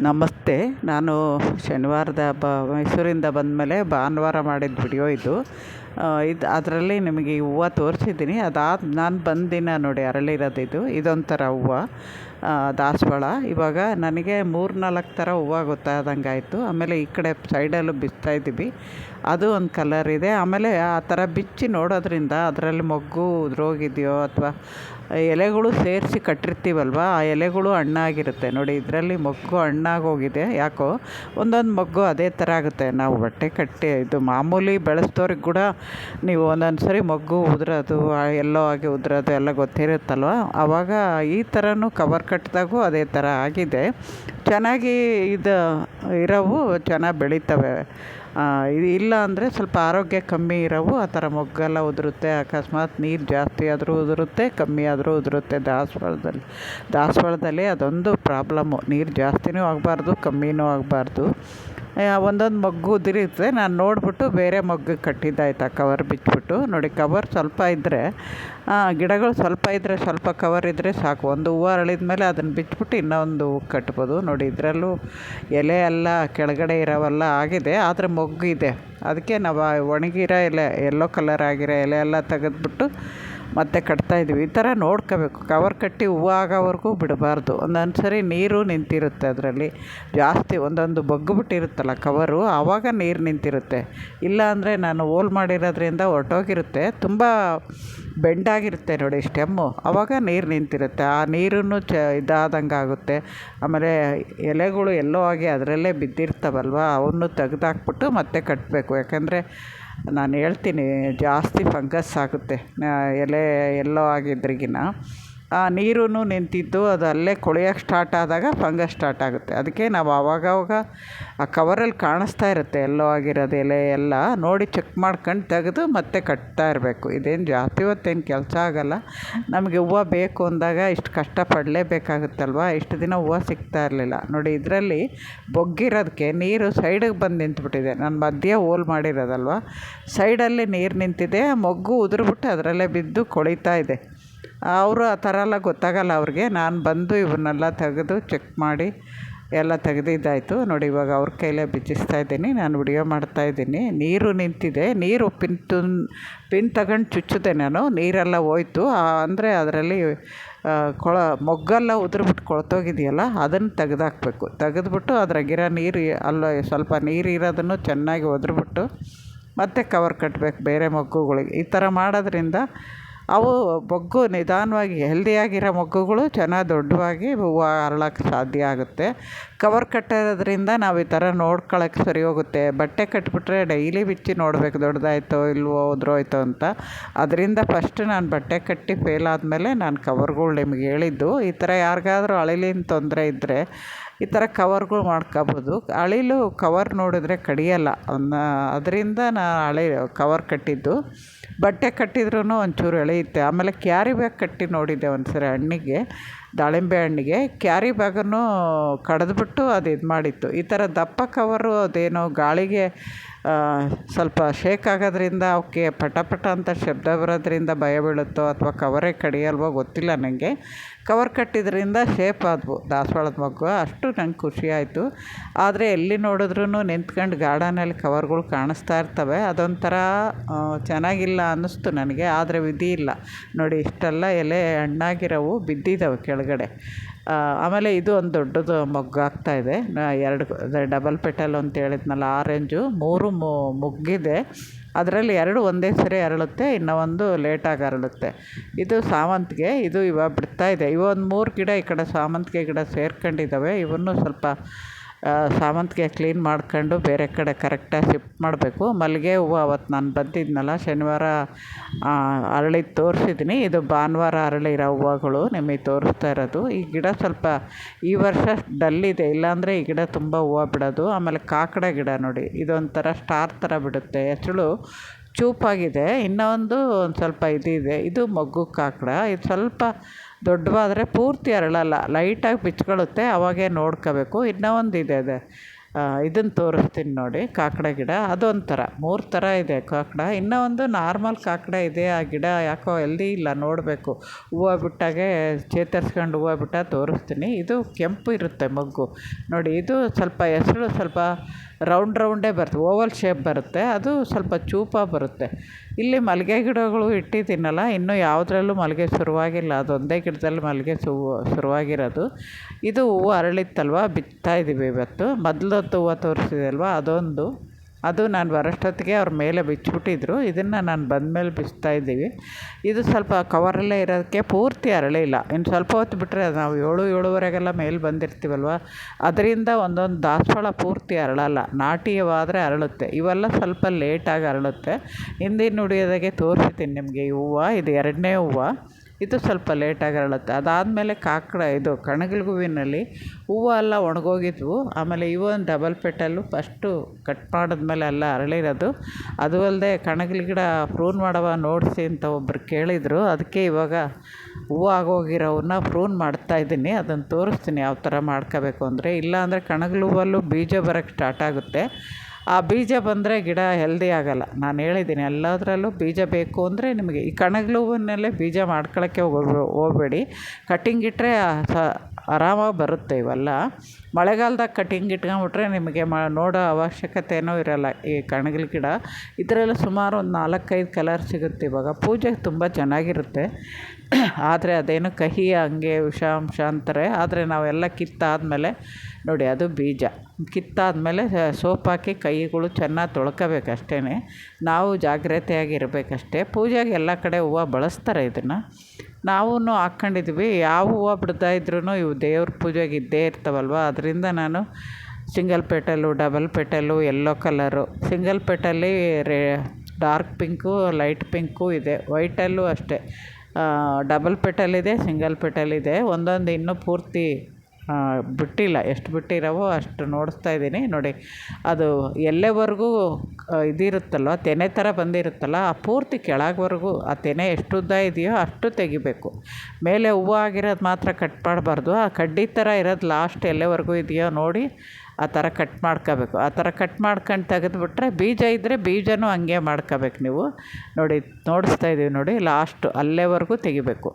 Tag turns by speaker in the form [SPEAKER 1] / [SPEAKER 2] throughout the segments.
[SPEAKER 1] ನಮಸ್ತೆ. ನಾನು ಶನಿವಾರದ ಬ, ಮೈಸೂರಿಂದ ಬಂದಮೇಲೆ ಭಾನುವಾರ ಮಾಡಿದ ವಿಡಿಯೋ ಇದು. ಇದು, ಅದರಲ್ಲಿ ನಿಮಗೆ ಈ ಹೂವು ತೋರಿಸಿದ್ದೀನಿ. ಅದಾದ, ನಾನು ಬಂದ ದಿನ ನೋಡಿ, ಅರಳಿರೋದು ಇದು. ಇದೊಂಥರ ಹೂವು. ದಾಸವಾಳ. ಇವಾಗ ನನಗೆ ಮೂರು ನಾಲ್ಕು ಥರ ಹೂವು ಗೊತ್ತಾದಂಗೆ ಆಯಿತು ಆಮೇಲೆ ಈ ಕಡೆ ಸೈಡಲ್ಲೂ ಇದ್ದೀವಿ. ಅದು ಒಂದು ಕಲರ್ ಇದೆ. ಆಮೇಲೆ ಆ ಥರ ಬಿಚ್ಚಿ ನೋಡೋದ್ರಿಂದ ಅದರಲ್ಲಿ ಮೊಗ್ಗು ಉದ್ರೋಗಿದೆಯೋ ಅಥವಾ ಎಲೆಗಳು ಸೇರಿಸಿ ಕಟ್ಟಿರ್ತೀವಲ್ವ, ಆ ಎಲೆಗಳು ಹಣ್ಣಾಗಿರುತ್ತೆ. ನೋಡಿ, ಇದರಲ್ಲಿ ಮೊಗ್ಗು ಹಣ್ಣಾಗೋಗಿದೆ. ಯಾಕೋ? ಒಂದೊಂದು ಮೊಗ್ಗು ಅದೇ ಥರ ಆಗುತ್ತೆ. ನಾವು ಬಟ್ಟೆ ಕಟ್ಟಿ ಇದು ಮಾಮೂಲಿ ಬೆಳೆಸ್ದವ್ರಿಗೆ ಕೂಡ ನೀವು ಒಂದೊಂದು ಸರಿ ಮೊಗ್ಗು ಉದುರೋದು ಎಲ್ಲೋ ಆಗಿ ಉದುರೋದು ಎಲ್ಲ ಗೊತ್ತಿರುತ್ತಲ್ವ? ಆವಾಗ ಈ ಥರನೂ ಕವರ್ ಕಟ್ಟಿದಾಗೂ ಅದೇ ಥರ ಆಗಿದೆ. ಚೆನ್ನಾಗಿ ಇದು, ಇರೋವು ಚೆನ್ನಾಗಿ ಬೆಳೀತವೆ. ಇದು ಇಲ್ಲ ಅಂದರೆ ಸ್ವಲ್ಪ ಆರೋಗ್ಯ ಕಮ್ಮಿ ಇರೋವು, ಆ ಥರ ಮೊಗ್ಗೆಲ್ಲ ಉದುರುತ್ತೆ, ಅಕಸ್ಮಾತ್ ನೀರು ಜಾಸ್ತಿ ಆದರೂ ಉದುರುತ್ತೆ, ಕಮ್ಮಿ ಆದರೂ ಉದುರುತ್ತೆ. ದಾಸವಾಳದಲ್ಲಿ ದಾಸವಾಳದಲ್ಲಿ ಅದೊಂದು ಪ್ರಾಬ್ಲಮ್ಮು ನೀರು ಜಾಸ್ತಿನೂ ಆಗಬಾರ್ದು, ಕಮ್ಮಿನೂ ಆಗಬಾರ್ದು. ಒಂದೊಂದು ಮೊಗ್ಗು ಉದುರಿರುತ್ತೆ ನಾನು ನೋಡಿಬಿಟ್ಟು ಬೇರೆ ಮಗ್ಗು ಕಟ್ಟಿದ್ದಾಯ್ತು ಆ ಕವರ್ ಬಿಚ್ಚಿಬಿಟ್ಟು ನೋಡಿ ಕವರ್ ಸ್ವಲ್ಪ ಇದ್ದರೆ ಗಿಡಗಳು ಸ್ವಲ್ಪ ಇದ್ದರೆ ಸ್ವಲ್ಪ ಕವರ್ ಇದ್ದರೆ ಸಾಕು. ಒಂದು ಹೂವು ಅರಳಿದ ಮೇಲೆ ಅದನ್ನು ಬಿಚ್ಚಿಬಿಟ್ಟು ಇನ್ನೊಂದು ಹೂ ಕಟ್ಬೋದು. ನೋಡಿ, ಇದರಲ್ಲೂ ಎಲೆ ಎಲ್ಲ ಕೆಳಗಡೆ ಇರೋವೆಲ್ಲ ಆಗಿದೆ. ಆದರೆ ಮೊಗ್ಗು ಇದೆ. ಅದಕ್ಕೆ ನಾವು ಒಣಗಿರೋ ಎಲೆ ಎಲ್ಲೋ ಕಲರ್ ಆಗಿರೋ ಎಲೆ ಎಲ್ಲ ತೆಗೆದ್ಬಿಟ್ಟು ಮತ್ತೆ ಕಟ್ತಾಯಿದ್ವಿ ಈ ಥರ ನೋಡ್ಕೋಬೇಕು. ಕವರ್ ಕಟ್ಟಿ ಹೂವು ಆಗೋವರೆಗೂ ಬಿಡಬಾರ್ದು. ಒಂದೊಂದು ಸರಿ ನೀರು ನಿಂತಿರುತ್ತೆ ಅದರಲ್ಲಿ. ಜಾಸ್ತಿ ಒಂದೊಂದು ಬಗ್ಗಿಬಿಟ್ಟಿರುತ್ತಲ್ಲ ಕವರು, ಆವಾಗ ನೀರು ನಿಂತಿರುತ್ತೆ. ಇಲ್ಲ ಅಂದರೆ ನಾನು ಹೋಲ್ ಮಾಡಿರೋದ್ರಿಂದ ಹೊರ್ಟೋಗಿರುತ್ತೆ. ತುಂಬ ಬೆಂಡಾಗಿರುತ್ತೆ ನೋಡಿ ಸ್ಟೆಮ್ಮು. ಆವಾಗ ನೀರು ನಿಂತಿರುತ್ತೆ. ಆ ನೀರನ್ನು ಚ ಇದಾದಂಗೆ ಆಗುತ್ತೆ. ಆಮೇಲೆ ಎಲೆಗಳು ಎಲ್ಲೋ ಆಗಿ ಅದರಲ್ಲೇ ಬಿದ್ದಿರ್ತಾವಲ್ವ, ಅವನ್ನು ತೆಗೆದಾಕ್ಬಿಟ್ಟು ಮತ್ತೆ ಕಟ್ಟಬೇಕು ಯಾಕಂದರೆ ನಾನು ಹೇಳ್ತೀನಿ ಜಾಸ್ತಿ ಫಂಗಸ್ ಆಗುತ್ತೆ. ಎಲೆ ಎಲ್ಲೋ ಆಗಿದ್ರಿಗಿನ ಆ ನೀರೂ ನಿಂತಿದ್ದು, ಅದು ಅಲ್ಲೇ ಕೊಳೆಯೋಕ್ಕೆ ಸ್ಟಾರ್ಟ್ ಆದಾಗ ಫಂಗಸ್ ಸ್ಟಾರ್ಟ್ ಆಗುತ್ತೆ. ಅದಕ್ಕೆ ನಾವು ಆವಾಗವಾಗ ಆ ಕವರಲ್ಲಿ ಕಾಣಿಸ್ತಾ ಇರುತ್ತೆ, ಎಲ್ಲೋ ಆಗಿರೋದು ಎಲೆ ಎಲ್ಲ. ನೋಡಿ ಚೆಕ್ ಮಾಡ್ಕೊಂಡು ತೆಗೆದು ಮತ್ತೆ ಕಟ್ತಾ ಇರಬೇಕು. ಇದೇನು ಜಾಸ್ತಿ ಹೊತ್ತೇನು ಕೆಲಸ ಆಗೋಲ್ಲ. ನಮಗೆ ಹೂವು ಬೇಕು ಅಂದಾಗ ಇಷ್ಟು ಕಷ್ಟಪಡಲೇಬೇಕಾಗುತ್ತಲ್ವ ಇಷ್ಟು ದಿನ ಹೂವು ಸಿಗ್ತಾ ಇರಲಿಲ್ಲ. ನೋಡಿ, ಇದರಲ್ಲಿ ಬೊಗ್ಗಿರೋದಕ್ಕೆ ನೀರು ಸೈಡಿಗೆ ಬಂದು ನಿಂತುಬಿಟ್ಟಿದೆ. ನಾನು ಮಧ್ಯೆ ಹೋಲ್ ಮಾಡಿರೋದಲ್ವ? ಸೈಡಲ್ಲಿ ನೀರು ನಿಂತಿದೆ ಮೊಗ್ಗು ಉದುರ್ಬಿಟ್ಟು ಅದರಲ್ಲೇ ಬಿದ್ದು ಕೊಳಿತಾ ಇದೆ. ಅವರು ಆ ಥರ ಎಲ್ಲ ಗೊತ್ತಾಗಲ್ಲ ಅವ್ರಿಗೆ. ನಾನು ಬಂದು ಇವನ್ನೆಲ್ಲ ತೆಗೆದು ಚೆಕ್ ಮಾಡಿ ಎಲ್ಲ ತೆಗೆದಿದ್ದಾಯಿತು. ನೋಡಿ, ಇವಾಗ ಅವ್ರ ಕೈಲೇ ಬಿಚ್ಚಿಸ್ತಾ ಇದ್ದೀನಿ. ನಾನು ವಿಡಿಯೋ ಮಾಡ್ತಾ ಇದ್ದೀನಿ. ನೀರು ನಿಂತಿದೆ. ನೀರು ಪಿನ್ ತುನ್, ಪಿನ್ ತಗೊಂಡು ಚುಚ್ಚಿದೆ ನಾನು. ನೀರೆಲ್ಲ ಹೋಯ್ತು. ಅಂದರೆ ಅದರಲ್ಲಿ ಕೊಳ, ಮೊಗ್ಗೆಲ್ಲ ಉದುರ್ಬಿಟ್ಟು ಕೊಳ್ತೋಗಿದೆಯಲ್ಲ ಅದನ್ನು ತೆಗೆದಾಕ್ಬೇಕು. ತೆಗೆದ್ಬಿಟ್ಟು ಅದ್ರಾಗಿರೋ ನೀರು, ಅಲ್ಲ ಸ್ವಲ್ಪ ನೀರು ಇರೋದನ್ನು ಚೆನ್ನಾಗಿ ಒದ್ರಿಬಿಟ್ಟು ಮತ್ತೆ ಕವರ್ ಕಟ್ಟಬೇಕು ಬೇರೆ ಮೊಗ್ಗುಗಳಿಗೆ. ಈ ಥರ ಮಾಡೋದ್ರಿಂದ ಅವು ಮೊಗ್ಗು ನಿಧಾನವಾಗಿ ಹೆಲ್ದಿಯಾಗಿರೋ ಮೊಗ್ಗುಗಳು ಚೆನ್ನಾಗಿ ದೊಡ್ಡವಾಗಿ ಹೂವು ಅರಳೋಕ್ಕೆ ಸಾಧ್ಯ ಆಗುತ್ತೆ. ಕವರ್ ಕಟ್ಟೋದ್ರಿಂದ ನಾವು ಈ ಥರ ನೋಡ್ಕೊಳಕ್ಕೆ ಸರಿ ಹೋಗುತ್ತೆ. ಬಟ್ಟೆ ಕಟ್ಟಿಬಿಟ್ರೆ ಡೈಲಿ ಬಿಚ್ಚಿ ನೋಡಬೇಕು ದೊಡ್ಡದಾಯ್ತೋ ಇಲ್ವೋ ಉದುರೋಯ್ತೋ ಅಂತ. ಅದರಿಂದ ಫಸ್ಟ್ ನಾನು ಬಟ್ಟೆ ಕಟ್ಟಿ ಫೇಲ್ ಆದಮೇಲೆ ನಾನು ಕವರ್ಗಳು ನಿಮ್ಗೆ ಹೇಳಿದ್ದು. ಈ ಥರ ಯಾರಿಗಾದ್ರೂ ಅಳಿಲಿನ ತೊಂದರೆ ಇದ್ದರೆ ಈ ಥರ ಕವರ್ಗಳು ಮಾಡ್ಕೋಬೋದು. ಅಳಿಲು ಕವರ್ ನೋಡಿದ್ರೆ ಕಡಿಯೋಲ್ಲ. ಅದರಿಂದ ನಾನು ಅಳಿ ಕವರ್ ಕಟ್ಟಿದ್ದು. ಬಟ್ಟೆ ಕಟ್ಟಿದ್ರೂ ಒಂಚೂರು ಎಳೆಯುತ್ತೆ. ಆಮೇಲೆ ಕ್ಯಾರಿ ಬ್ಯಾಗ್ ಕಟ್ಟಿ ನೋಡಿದ್ದೆ ಒಂದು ಸರಿ ಹಣ್ಣಿಗೆ, ದಾಳಿಂಬೆ ಹಣ್ಣಿಗೆ. ಕ್ಯಾರಿ ಬ್ಯಾಗನ್ನು ಕಡಿದ್ಬಿಟ್ಟು ಅದು ಇದು ಮಾಡಿತ್ತು ಈ ಥರ ದಪ್ಪ ಕವರು ಅದೇನೋ ಗಾಳಿಗೆ ಸ್ವಲ್ಪ ಶೇಕ್ ಆಗೋದ್ರಿಂದ ಅವಕ್ಕೆ ಪಟ ಪಟ ಅಂತ ಶಬ್ದ ಬರೋದ್ರಿಂದ ಭಯ ಬೀಳುತ್ತೋ ಅಥವಾ ಕವರೇ ಕಡಿಯಲ್ವೋ ಗೊತ್ತಿಲ್ಲ ನನಗೆ ಕವರ್ ಕಟ್ಟಿದ್ರಿಂದ ಶೇಪ್ ಆದವು. ದಾಸವಾಳದ ಮೊಗ್ಗು ಅಷ್ಟು ನಂಗೆ ಖುಷಿ ಆಯಿತು. ಆದರೆ ಎಲ್ಲಿ ನೋಡಿದ್ರೂ ನಿಂತ್ಕೊಂಡು ಗಾರ್ಡನಲ್ಲಿ ಕವರ್ಗಳು ಕಾಣಿಸ್ತಾ ಇರ್ತವೆ. ಅದೊಂಥರ ಚೆನ್ನಾಗಿಲ್ಲ ಅನ್ನಿಸ್ತು ನನಗೆ. ಆದರೆ ವಿಧಿ ಇಲ್ಲ. ನೋಡಿ, ಇಷ್ಟೆಲ್ಲ ಎಲೆ ಹಣ್ಣಾಗಿರೋವು ಬಿದ್ದಿದ್ದಾವೆ ಕೆಳಗಡೆ. ಆಮೇಲೆ ಇದು ಒಂದು ದೊಡ್ಡದು ಮೊಗ್ಗು ಇದೆ. ಎರಡು ಡಬಲ್ ಪೆಟಲ್ ಅಂತ ಹೇಳಿದ್ನಲ್ಲ ಆರೆಂಜು ಮೂರು ಮೊಗ್ಗಿದೆ. ಅದರಲ್ಲಿ ಎರಡು ಒಂದೇ ಸರಿ ಅರಳುತ್ತೆ, ಇನ್ನು ಒಂದು ಲೇಟಾಗಿ ಅರಳುತ್ತೆ. ಇದು ಸಾವಂತಿಗೆ, ಇದು ಇವಾಗ ಬಿಡ್ತಾಯಿದೆ ಇವೊಂದು ಮೂರು ಗಿಡ ಈ ಕಡೆ ಸಾವಂತಿಗೆ ಗಿಡ ಸೇರ್ಕೊಂಡಿದ್ದಾವೆ. ಇವನ್ನು ಸ್ವಲ್ಪ ಸಾವಂತಿಗೆ ಕ್ಲೀನ್ ಮಾಡ್ಕೊಂಡು ಬೇರೆ ಕಡೆ ಕರೆಕ್ಟಾಗಿ ಶಿಫ್ಟ್ ಮಾಡಬೇಕು. ಮಲ್ಲಿಗೆ ಹೂವು ಅವತ್ತು ನಾನು ಬಂದಿದ್ನಲ್ಲ, ಶನಿವಾರ ಅರಳಿದ್ದು ತೋರಿಸಿದ್ದೀನಿ. ಇದು ಭಾನುವಾರ ಅರಳಿರೋ ಹೂವುಗಳು ನಿಮಗೆ ತೋರಿಸ್ತಾ ಇರೋದು. ಈ ಗಿಡ ಸ್ವಲ್ಪ ಈ ವರ್ಷ ಡಲ್ಲಿದೆ ಇಲ್ಲಾಂದರೆ ಈ ಗಿಡ ತುಂಬ ಹೂವು ಬಿಡೋದು. ಆಮೇಲೆ ಕಾಕಡ ಗಿಡ ನೋಡಿ, ಇದೊಂಥರ ಸ್ಟಾರ್ ಥರ ಬಿಡುತ್ತೆ. ಹೆಸಳು ಚೂಪಾಗಿದೆ, ಇನ್ನೊಂದು ಒಂದು ಸ್ವಲ್ಪ ಇದಿದೆ. ಇದು ಮೊಗ್ಗು ಕಾಕಡ. ಇದು ಸ್ವಲ್ಪ ದೊಡ್ಡವಾದರೆ ಪೂರ್ತಿ ಅರಳಲ್ಲ, ಲೈಟಾಗಿ ಬಿಚ್ಕೊಳ್ಳುತ್ತೆ, ಅವಾಗೇ ನೋಡ್ಕೋಬೇಕು. ಇನ್ನೂ ಒಂದು ಇದೆ ಅದೆ ಇದನ್ನು ತೋರಿಸ್ತೀನಿ ನೋಡಿ, ಕಾಕಡ ಗಿಡ. ಅದೊಂಥರ, ಮೂರು ಥರ ಇದೆ ಕಾಕಡ. ಇನ್ನೂ ಒಂದು ನಾರ್ಮಲ್ ಕಾಕಡ ಇದೆ, ಆ ಗಿಡ ಯಾಕೋ ಎಲ್ದಿ ಇಲ್ಲ, ನೋಡಬೇಕು. ಹೂವು ಬಿಟ್ಟಾಗೆ ಚೇತರಿಸ್ಕೊಂಡು ಹೂವು ಬಿಟ್ಟಾಗ ತೋರಿಸ್ತೀನಿ. ಇದು ಕೆಂಪು ಇರುತ್ತೆ ಮೊಗ್ಗು. ನೋಡಿ, ಇದು ಸ್ವಲ್ಪ ಹೆಸ್ರು ಸ್ವಲ್ಪ ರೌಂಡ್ ರೌಂಡೇ ಬರುತ್ತೆ ಓವಲ್ ಶೇಪ್ ಬರುತ್ತೆ, ಅದು ಸ್ವಲ್ಪ ಚೂಪಾಗಿ ಬರುತ್ತೆ. ಇಲ್ಲಿ ಮಲ್ಲಿಗೆ ಗಿಡಗಳು ಇಟ್ಟಿದ್ದೀನಲ್ಲ, ಇನ್ನೂ ಯಾವುದ್ರಲ್ಲೂ ಮಲ್ಲಿಗೆ ಶುರುವಾಗಿಲ್ಲ ಅದೊಂದೇ ಗಿಡದಲ್ಲಿ ಮಲ್ಲಿಗೆ ಶುರುವಾಗಿರೋದು. ಇದು ಹೂವು ಅರಳಿತ್ತಲ್ವ, ಬಿತ್ತಾ ಇದ್ದೀವಿ ಇವತ್ತು. ಮೊದ್ಲೊಂದು ಹೂವು ತೋರಿಸಿದೆ ಅಲ್ವ, ಅದೊಂದು. ಅದು ನಾನು ಬರೋಷ್ಟೊತ್ತಿಗೆ ಅವ್ರ ಮೇಲೆ ಬಿಚ್ಚಿಬಿಟ್ಟಿದ್ರು. ಇದನ್ನು ನಾನು ಬಂದಮೇಲೆ ಬಿಚ್ತಾ ಇದ್ದೀವಿ. ಇದು ಸ್ವಲ್ಪ ಕವರಲ್ಲೇ ಇರೋದಕ್ಕೆ ಪೂರ್ತಿ ಅರಳಿಲ್ಲ ಇನ್ನು ಸ್ವಲ್ಪ ಹೊತ್ತು ಬಿಟ್ಟರೆ ನಾವು ಏಳು ಏಳುವರೆಗೆಲ್ಲ ಮೇಲೆ ಬಂದಿರ್ತೀವಲ್ವ? ಅದರಿಂದ ಒಂದೊಂದು ದಾಸವಾಳ ಪೂರ್ತಿ ಅರಳಲ್ಲ. ನಾಟಿಯವಾದರೆ ಅರಳುತ್ತೆ. ಇವೆಲ್ಲ ಸ್ವಲ್ಪ ಲೇಟಾಗಿ ಅರಳುತ್ತೆ. ಹಿಂದಿನ ನುಡಿಯೋದಾಗೆ ತೋರಿಸ್ತೀನಿ ನಿಮಗೆ. ಈ ಹೂವು, ಇದು ಎರಡನೇ ಹೂವು. ಇದು ಸ್ವಲ್ಪ ಲೇಟಾಗಿ ಅರಳುತ್ತೆ ಅದಾದಮೇಲೆ ಕಾಕಡ, ಇದು ಕಣಗಿಲೆ ಹೂವಿನಲ್ಲಿ ಹೂವು ಎಲ್ಲ ಒಣಗೋಗಿದ್ವು. ಆಮೇಲೆ ಇವೊಂದು ಡಬಲ್ ಪೆಟಲ್ಲು ಫಸ್ಟು ಕಟ್ ಮಾಡಿದ್ಮೇಲೆ ಎಲ್ಲ ಅರಳಿರೋದು. ಅದು ಅಲ್ಲದೆ ಕಣಗಿಲೆ ಗಿಡ ಪ್ರೂನ್ ಮಾಡವ ನೋಡಿಸಿ ಅಂತ ಒಬ್ಬರು ಕೇಳಿದರು. ಅದಕ್ಕೆ ಇವಾಗ ಹೂವು ಆಗೋಗಿರೋವನ್ನ ಪ್ರೂನ್ ಮಾಡ್ತಾಯಿದ್ದೀನಿ ಅದನ್ನು ತೋರಿಸ್ತೀನಿ ಯಾವ ಥರ ಮಾಡ್ಕೋಬೇಕು ಅಂದರೆ. ಇಲ್ಲಾಂದರೆ ಕಣಗಿಲೆ ಹೂವಲ್ಲೂ ಬೀಜ ಬರೋಕ್ಕೆ ಸ್ಟಾರ್ಟ್ ಆಗುತ್ತೆ. ಆ ಬೀಜ ಬಂದರೆ ಗಿಡ ಹೆಲ್ದಿ ಆಗೋಲ್ಲ. ನಾನು ಹೇಳಿದ್ದೀನಿ ಎಲ್ಲದರಲ್ಲೂ ಬೀಜ ಬೇಕು ಅಂದರೆ ನಿಮಗೆ ಈ ಕಣಗಿಲೆ ಬೀಜ ಮಾಡ್ಕೊಳ್ಳೋಕ್ಕೆ ಹೋಗಬೇಡಿ. ಕಟ್ಟಿಂಗ್ ಇಟ್ಟರೆ ಆರಾಮಾಗಿ ಬರುತ್ತೆ ಇವೆಲ್ಲ. ಮಳೆಗಾಲದಾಗ ಕಟ್ಟಿಂಗ್ ಇಟ್ಕೊಂಬಿಟ್ರೆ ನಿಮಗೆ ಮ, ನೋಡೋ ಅವಶ್ಯಕತೆಯೂ ಇರೋಲ್ಲ ಈ ಕಣಗಿಲ್ ಗಿಡ. ಇದರಲ್ಲಿ ಸುಮಾರು ಒಂದು ನಾಲ್ಕೈದು ಕಲರ್ ಸಿಗುತ್ತೆ ಇವಾಗ. ಪೂಜೆಗೆ ತುಂಬ ಚೆನ್ನಾಗಿರುತ್ತೆ. ಆದರೆ ಅದೇನು ಕಹಿ, ಹಂಗೆ, ವಿಷಾಂಶ ಅಂತಾರೆ. ಆದರೆ ನಾವೆಲ್ಲ ಕಿತ್ತಾದಮೇಲೆ ನೋಡಿ, ಅದು ಬೀಜ. ಕಿತ್ತಾದಮೇಲೆ ಸೋಪ್ ಹಾಕಿ ಕೈಗಳು ಚೆನ್ನಾಗಿ ತೊಳ್ಕೊಬೇಕು ಅಷ್ಟೇ ನಾವು ಜಾಗ್ರತೆಯಾಗಿರಬೇಕಷ್ಟೇ. ಪೂಜೆಗೆ ಎಲ್ಲ ಕಡೆ ಹೂವು ಬಳಸ್ತಾರೆ ಇದನ್ನು. ನಾವೂ ಹಾಕ್ಕೊಂಡಿದ್ವಿ. ಯಾವ ಹೂವು ಬಿಡ್ತಾ ಇದ್ರೂ ಇವು ದೇವ್ರ ಪೂಜೆಗೆ ಇದ್ದೇ ಇರ್ತಾವಲ್ವ? ಅದರಿಂದ ನಾನು single petal, double petal, yellow colour. Single ಪೆಟಲ್ಲಿ ರೇ, ಡಾರ್ಕ್ ಪಿಂಕು, ಲೈಟ್ ಪಿಂಕು ಇದೆ. ವೈಟಲ್ಲೂ ಅಷ್ಟೇ. ಡಬಲ್ ಪೆಟಲಿದೆ ಸಿಂಗಲ್ ಪೆಟಲಿದೆ ಒಂದೊಂದು ಇನ್ನೂ ಪೂರ್ತಿ ಬಿಟ್ಟಿಲ್ಲ. ಎಷ್ಟು ಬಿಟ್ಟಿರವೋ ಅಷ್ಟು ನೋಡಿಸ್ತಾ ಇದ್ದೀನಿ. ನೋಡಿ, ಅದು ಎಲ್ಲೆವರೆಗೂ ಇದಿರುತ್ತಲ್ವ, ತೆನೆ ಥರ ಬಂದಿರುತ್ತಲ್ಲ, ಆ ಪೂರ್ತಿ ಕೆಳಗೆವರೆಗೂ ಆ ತೆನೆ ಎಷ್ಟು ಉದ್ದ ಇದೆಯೋ ಅಷ್ಟು ತೆಗಿಬೇಕು. ಮೇಲೆ ಹೂವು ಆಗಿರೋದು ಮಾತ್ರ ಕಟ್ ಮಾಡಬಾರ್ದು. ಆ ಕಡ್ಡಿ ಥರ ಇರೋದು ಲಾಸ್ಟ್ ಎಲ್ಲೆವರೆಗೂ ಇದೆಯೋ ನೋಡಿ ಆ ಥರ ಕಟ್ ಮಾಡ್ಕೋಬೇಕು. ಆ ಥರ ಕಟ್ ಮಾಡ್ಕೊಂಡು ತೆಗೆದುಬಿಟ್ರೆ ಬೀಜ ಇದ್ದರೆ ಬೀಜನೂ ಹಂಗೆ ಮಾಡ್ಕೋಬೇಕು ನೀವು. ನೋಡಿ, ನೋಡಿಸ್ತಾ ಇದ್ದೀವಿ ನೋಡಿ ಲಾಸ್ಟು ಅಲ್ಲೇವರೆಗೂ ತೆಗಿಬೇಕು.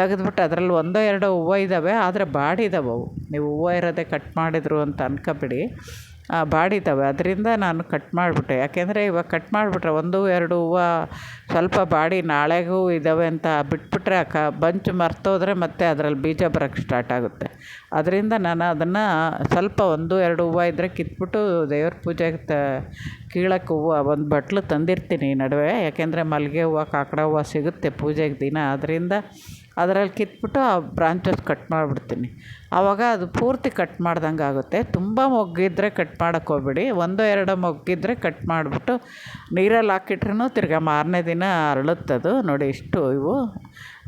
[SPEAKER 1] ತೆಗೆದ್ಬಿಟ್ಟು ಅದರಲ್ಲಿ ಒಂದೋ ಎರಡೋ ಹೂವು ಇದ್ದಾವೆ, ಆದರೆ ಬಾಡಿದಾವೆ ಅವು ನೀವು ಹೂವು ಇರೋದೇ ಕಟ್ ಮಾಡಿದ್ರು ಅಂತ ಅನ್ಕೋಬೇಡಿ. ಬಾಡಿದ್ದಾವೆ. ಅದರಿಂದ ನಾನು ಕಟ್ ಮಾಡಿಬಿಟ್ಟೆ. ಯಾಕೆಂದರೆ ಇವಾಗ ಕಟ್ ಮಾಡಿಬಿಟ್ರೆ ಒಂದು, ಎರಡು ಹೂವು ಸ್ವಲ್ಪ ಬಾಡಿ ನಾಳೆಗೂ ಇದ್ದಾವೆ ಅಂತ ಬಿಟ್ಬಿಟ್ರೆ ಆ ಕ ಬಂಚ್ ಮರ್ತೋದ್ರೆ ಮತ್ತೆ ಅದರಲ್ಲಿ ಬೀಜ ಬರೋಕ್ಕೆ ಸ್ಟಾರ್ಟ್ ಆಗುತ್ತೆ. ಅದರಿಂದ ನಾನು ಅದನ್ನು ಸ್ವಲ್ಪ ಒಂದು, ಎರಡು ಹೂವು ಇದ್ದರೆ ಕಿತ್ಬಿಟ್ಟು ದೇವ್ರ ಪೂಜೆಗೆ ತ, ಕೀಳಕ್ಕೆ ಹೂವು, ಒಂದು ಬಟ್ಲು ತಂದಿರ್ತೀನಿ ನಡುವೆ. ಯಾಕೆಂದರೆ ಮಲ್ಲಿಗೆ ಹೂವು, ಕಾಕಡ ಹೂವು ಸಿಗುತ್ತೆ ಪೂಜೆಗೆ ದಿನ. ಅದರಿಂದ ಅದರಲ್ಲಿ ಕಿತ್ಬಿಟ್ಟು ಆ ಬ್ರಾಂಚಸ್ ಕಟ್ ಮಾಡಿಬಿಡ್ತೀನಿ. ಆವಾಗ ಅದು ಪೂರ್ತಿ ಕಟ್ ಮಾಡ್ದಂಗೆ ಆಗುತ್ತೆ. ತುಂಬ ಮೊಗ್ಗಿದ್ರೆ ಕಟ್ ಮಾಡೋಕ್ಕೆ ಹೋಗ್ಬೇಡಿ. ಒಂದು ಎರಡು ಮೊಗ್ಗಿದ್ರೆ ಕಟ್ ಮಾಡಿಬಿಟ್ಟು ನೀರಲ್ಲಿ ಹಾಕಿಟ್ರೂ ತಿರ್ಗಾ ಮಾರನೇ ದಿನ ಅರಳುತ್ತದು ನೋಡಿ ಇಷ್ಟು ಇವು.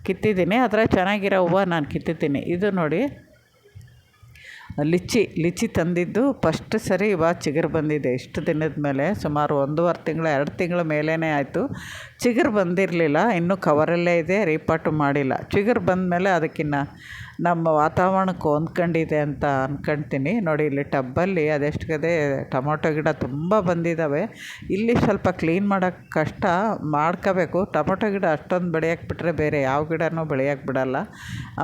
[SPEAKER 1] ಕಿತ್ತಿದ್ದೀನಿ. ಅದರ ಚೆನ್ನಾಗಿರೋ ಹೂವು ನಾನು ಕಿತ್ತಿದ್ದೀನಿ. ಇದು ನೋಡಿ ಲಿಚ್ಚಿ ಲಿಚ್ಚಿ ತಂದಿದ್ದು ಫಸ್ಟ್ ಸರಿ ಇವಾಗ ಚಿಗುರು ಬಂದಿದೆ. ಇಷ್ಟು ದಿನದ ಮೇಲೆ ಸುಮಾರು ಒಂದೂವರೆ ತಿಂಗಳು, ಎರಡು ತಿಂಗಳ ಮೇಲೇ ಆಯಿತು. ಚಿಗುರು ಬಂದಿರಲಿಲ್ಲ. ಇನ್ನೂ ಕವರಲ್ಲೇ ಇದೆ. ರೀಪಾಟು ಮಾಡಿಲ್ಲ. ಚಿಗುರು ಬಂದಮೇಲೆ ಅದಕ್ಕಿನ್ನ ನಮ್ಮ ವಾತಾವರಣಕ್ಕೆ ಹೊಂದ್ಕೊಂಡಿದೆ ಅಂತ ಅಂದ್ಕೊಳ್ತೀನಿ ನೋಡಿ, ಇಲ್ಲಿ ಟಬ್ಬಲ್ಲಿ ಅದೆಷ್ಟು ಗದೆ ಟೊಮೊಟೊ ಗಿಡ ತುಂಬ ಬಂದಿದ್ದಾವೆ ಇಲ್ಲಿ ಸ್ವಲ್ಪ ಕ್ಲೀನ್ ಮಾಡೋಕ್ಕೆ ಕಷ್ಟ ಮಾಡ್ಕೋಬೇಕು. ಟೊಮೊಟೊ ಗಿಡ ಅಷ್ಟೊಂದು ಬೆಳೆಯೋಕೆ ಬಿಟ್ಟರೆ ಬೇರೆ ಯಾವ ಗಿಡನೂ ಬೆಳೆಯೋಕೆ ಬಿಡೋಲ್ಲ.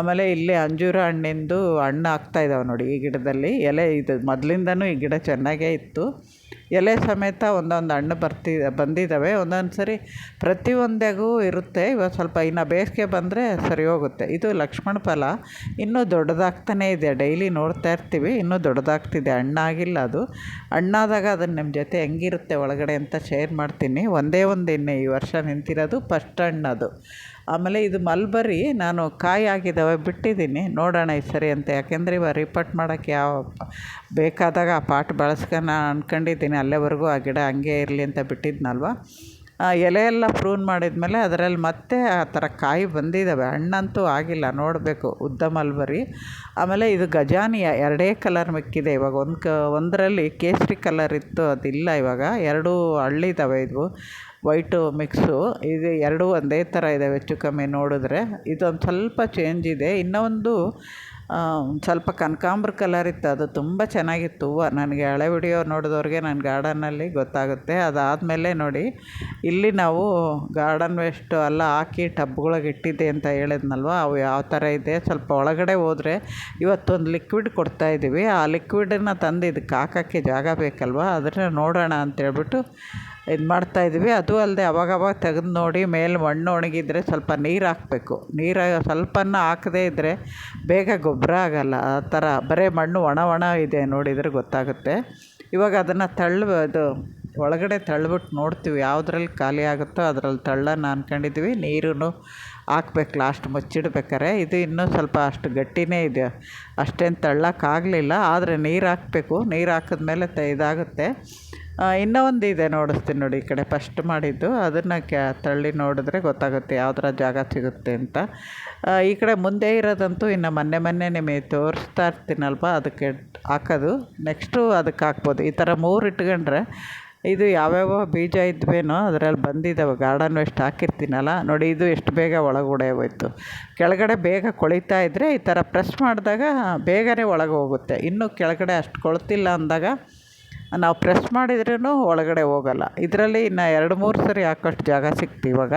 [SPEAKER 1] ಆಮೇಲೆ ಇಲ್ಲಿ ಅಂಜೂರ ಹಣ್ಣಿಂದು ಹಣ್ಣು ಆಗ್ತಾಯಿದ್ದಾವೆ ನೋಡಿ ಈ ಗಿಡದಲ್ಲಿ. ಎಲೆ ಇದು ಮೊದಲಿಂದನೂ ಈ ಗಿಡ ಚೆನ್ನಾಗೇ ಇತ್ತು. ಎಲೆ ಸಮೇತ ಒಂದೊಂದು ಹಣ್ಣು ಬರ್ತಿ ಬಂದಿದ್ದಾವೆ ಒಂದೊಂದು ಸರಿ ಪ್ರತಿಯೊಂದೆಗೂ ಇರುತ್ತೆ. ಇವಾಗ ಸ್ವಲ್ಪ ಇನ್ನು ಬೇಸಿಗೆ ಬಂದರೆ ಸರಿ ಹೋಗುತ್ತೆ. ಇದು ಲಕ್ಷ್ಮಣ ಫಲ. ಇನ್ನೂ ದೊಡ್ಡದಾಗ್ತಾನೇ ಇದೆ. ಡೈಲಿ ನೋಡ್ತಾ ಇರ್ತೀವಿ. ಇನ್ನೂ ದೊಡ್ಡದಾಗ್ತಿದೆ. ಹಣ್ಣಾಗಿಲ್ಲ ಅದು. ಹಣ್ಣಾದಾಗ ಅದನ್ನು ನಿಮ್ಮ ಜೊತೆ ಹೆಂಗಿರುತ್ತೆ ಒಳಗಡೆ ಅಂತ ಶೇರ್ ಮಾಡ್ತೀನಿ. ಒಂದೇ ಒಂದು ಎಣ್ಣೆ ಈ ವರ್ಷ ನಿಂತಿರೋದು. ಫಸ್ಟ್ ಹಣ್ಣು ಅದು ಆಮೇಲೆ ಇದು ಮಲ್ಬರಿ ನಾನು ಕಾಯಿ ಆಗಿದ್ದಾವೆ ಬಿಟ್ಟಿದ್ದೀನಿ. ನೋಡೋಣ ಈ ಸರಿ ಅಂತ. ಯಾಕೆಂದರೆ ಇವಾಗ ರಿಪೋರ್ಟ್ ಮಾಡೋಕ್ಕೆ ಯಾವ ಬೇಕಾದಾಗ ಆ ಪಾಟ್ ಬಳಸ್ಕೊಣ ಅಂದ್ಕೊಂಡಿದ್ದೀನಿ ಅಲ್ಲೇವರೆಗೂ ಆ ಗಿಡ ಹಂಗೆ ಇರಲಿ ಅಂತ ಬಿಟ್ಟಿದ್ನಲ್ವ? ಎಲೆ ಪ್ರೂನ್ ಮಾಡಿದ್ಮೇಲೆ ಅದರಲ್ಲಿ ಮತ್ತೆ ಆ ಥರ ಕಾಯಿ ಬಂದಿದ್ದಾವೆ ಹಣ್ಣಂತೂ ಆಗಿಲ್ಲ. ನೋಡಬೇಕು. ಉದ್ದ ಮಲ್ಬರಿ. ಆಮೇಲೆ ಇದು ಗಜಾನಿಯ ಎರಡೇ ಕಲರ್ ಮಿಕ್ಕಿದೆ ಇವಾಗ. ಒಂದು ಕ, ಒಂದರಲ್ಲಿ ಕೇಸರಿ ಕಲರ್ ಇತ್ತು, ಅದಿಲ್ಲ ಇವಾಗ. ಎರಡೂ ಹಳ್ಳಿದ್ದಾವೆ ಇದು ವೈಟು ಮಿಕ್ಸು ಇದು ಎರಡೂ ಒಂದೇ ಥರ ಇದೆ ಹೆಚ್ಚು ಕಮ್ಮಿ ನೋಡಿದ್ರೆ. ಇದೊಂದು ಸ್ವಲ್ಪ ಚೇಂಜ್ ಇದೆ. ಇನ್ನೊಂದು ಸ್ವಲ್ಪ ಕನಕಾಂಬ್ರ ಕಲರ್ ಇತ್ತು. ಅದು ತುಂಬ ಚೆನ್ನಾಗಿತ್ತು. ಹೂವು ನನಗೆ ಹಳೆ ವಿಡಿಯೋ ನೋಡಿದವ್ರಿಗೆ ನನ್ನ ಗಾರ್ಡನ್ನಲ್ಲಿ ಗೊತ್ತಾಗುತ್ತೆ. ಅದಾದಮೇಲೆ ನೋಡಿ, ಇಲ್ಲಿ ನಾವು ಗಾರ್ಡನ್ ವೇಸ್ಟ್ ಎಲ್ಲ ಹಾಕಿ ಟಬ್ಗಳಿಗೆ ಇಟ್ಟಿದ್ದೆ ಅಂತ ಹೇಳಿದ್ನಲ್ವ? ಅವು ಯಾವ ಥರ ಇದೆ? ಸ್ವಲ್ಪ ಒಳಗಡೆ ಹೋದರೆ ಇವತ್ತೊಂದು ಲಿಕ್ವಿಡ್ ಕೊಡ್ತಾ ಇದ್ದೀವಿ. ಆ ಲಿಕ್ವಿಡನ್ನು ತಂದು ಇದಕ್ಕೆ ಹಾಕೋಕ್ಕೆ ಜಾಗ ಬೇಕಲ್ವ? ಅದನ್ನು ನೋಡೋಣ ಅಂತೇಳ್ಬಿಟ್ಟು ಇದು ಮಾಡ್ತಾಯಿದ್ವಿ ಅದು ಅಲ್ಲದೆ ಅವಾಗವಾಗ ತೆಗೆದು ನೋಡಿ ಮೇಲೆ ಮಣ್ಣು ಒಣಗಿದ್ರೆ ಸ್ವಲ್ಪ ನೀರು ಹಾಕಬೇಕು. ನೀರು ಸ್ವಲ್ಪನೂ ಹಾಕದೇ ಇದ್ದರೆ ಬೇಗ ಗೊಬ್ಬರ ಆಗೋಲ್ಲ. ಆ ಥರ ಬರೀ ಮಣ್ಣು ಒಣ ಒಣ ಇದೆ ನೋಡಿದರೆ ಗೊತ್ತಾಗುತ್ತೆ. ಇವಾಗ ಅದನ್ನು ತಳ್ಳು ಅದು ಒಳಗಡೆ ತಳ್ಳಿಬಿಟ್ಟು ನೋಡ್ತೀವಿ. ಯಾವುದ್ರಲ್ಲಿ ಖಾಲಿ ಆಗುತ್ತೋ ಅದ್ರಲ್ಲಿ ತಳ್ಳೋಣ ಅಂದ್ಕೊಂಡಿದ್ವಿ ನೀರೂ ಹಾಕ್ಬೇಕು, ಲಾಸ್ಟ್ ಮುಚ್ಚಿಡ್ಬೇಕಾರೆ. ಇದು ಇನ್ನೂ ಸ್ವಲ್ಪ ಅಷ್ಟು ಗಟ್ಟಿನೇ ಇದೆ. ಅಷ್ಟೇನು ತಳ್ಳೋಕ್ಕಾಗಲಿಲ್ಲ, ಆದರೆ ನೀರು ಹಾಕಬೇಕು. ನೀರು ಹಾಕಿದ್ಮೇಲೆ ತ ಇದಾಗುತ್ತೆ. ಇನ್ನೂ ಒಂದು ಇದೆ ನೋಡಿಸ್ತೀನಿ ನೋಡಿ ಈ ಕಡೆ. ಫಸ್ಟ್ ಮಾಡಿದ್ದು, ಅದನ್ನು ಕ್ಯಾ ತಳ್ಳಿ ನೋಡಿದ್ರೆ ಗೊತ್ತಾಗುತ್ತೆ ಯಾವ್ದಾರ ಜಾಗ ಸಿಗುತ್ತೆ ಅಂತ. ಈ ಕಡೆ ಮುಂದೆ ಇರೋದಂತೂ ಇನ್ನು ಮೊನ್ನೆ ಮೊನ್ನೆ ನಿಮಗೆ ತೋರಿಸ್ತಾ ಇರ್ತೀನಲ್ವ, ಅದಕ್ಕೆ ಹಾಕೋದು. ನೆಕ್ಸ್ಟು ಅದಕ್ಕೆ ಹಾಕ್ಬೋದು. ಈ ಥರ ಮೂರು ಇಟ್ಕೊಂಡ್ರೆ ಇದು ಯಾವ್ಯಾವ ಬೀಜ ಇದ್ವೇನೋ ಅದರಲ್ಲಿ ಬಂದಿದ್ದಾವೆ ಗಾರ್ಡನ್ ವೇಸ್ಟ್ ಹಾಕಿರ್ತೀನಲ್ಲ, ನೋಡಿ ಇದು ಎಷ್ಟು ಬೇಗ ಒಳಗಡೆ ಹೋಯ್ತು. ಕೆಳಗಡೆ ಬೇಗ ಕೊಳಿತಾ ಇದ್ದರೆ ಈ ಥರ ಪ್ರೆಸ್ ಮಾಡಿದಾಗ ಬೇಗನೆ ಒಳಗೆ ಹೋಗುತ್ತೆ. ಇನ್ನೂ ಕೆಳಗಡೆ ಅಷ್ಟು ಕೊಳ್ತಿಲ್ಲ ಅಂದಾಗ ನಾವು ಪ್ರೆಸ್ ಮಾಡಿದ್ರೂ ಒಳಗಡೆ ಹೋಗಲ್ಲ. ಇದರಲ್ಲಿ ಇನ್ನು ಎರಡು ಮೂರು ಸರಿ ಹಾಕೋಷ್ಟು ಜಾಗ ಸಿಕ್ತು ಇವಾಗ.